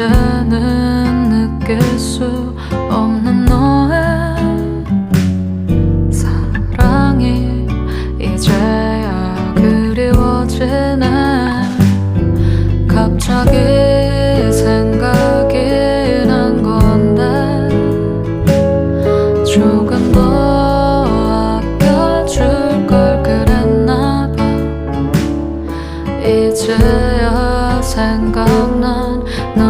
이제는 느낄 수 없는 너의 사랑이 이제야 그리워지네. 갑자기 생각이 난 건데 조금 더 아껴줄 걸 그랬나 봐. 이제야 생각난 너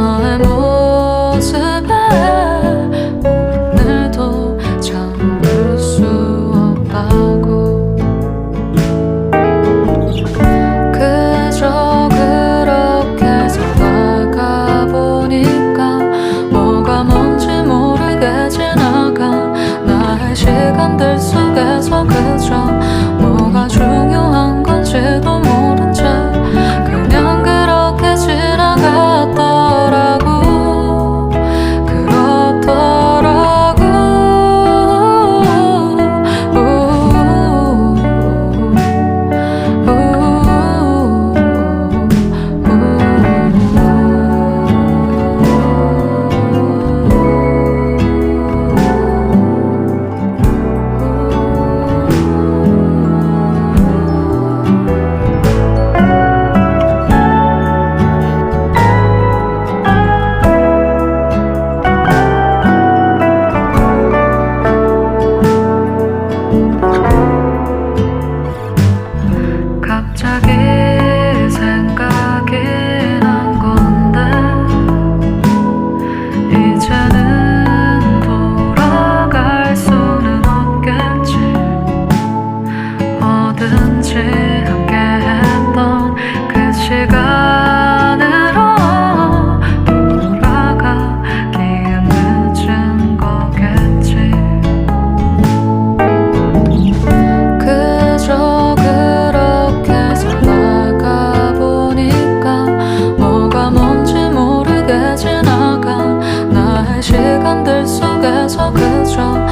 같이 함께 했던 그 시간으로 돌아가기엔 늦은 거겠지. 그저 그렇게 살다가 보니까 뭐가 뭔지 모르게 지나간 나의 시간들 속에서 그저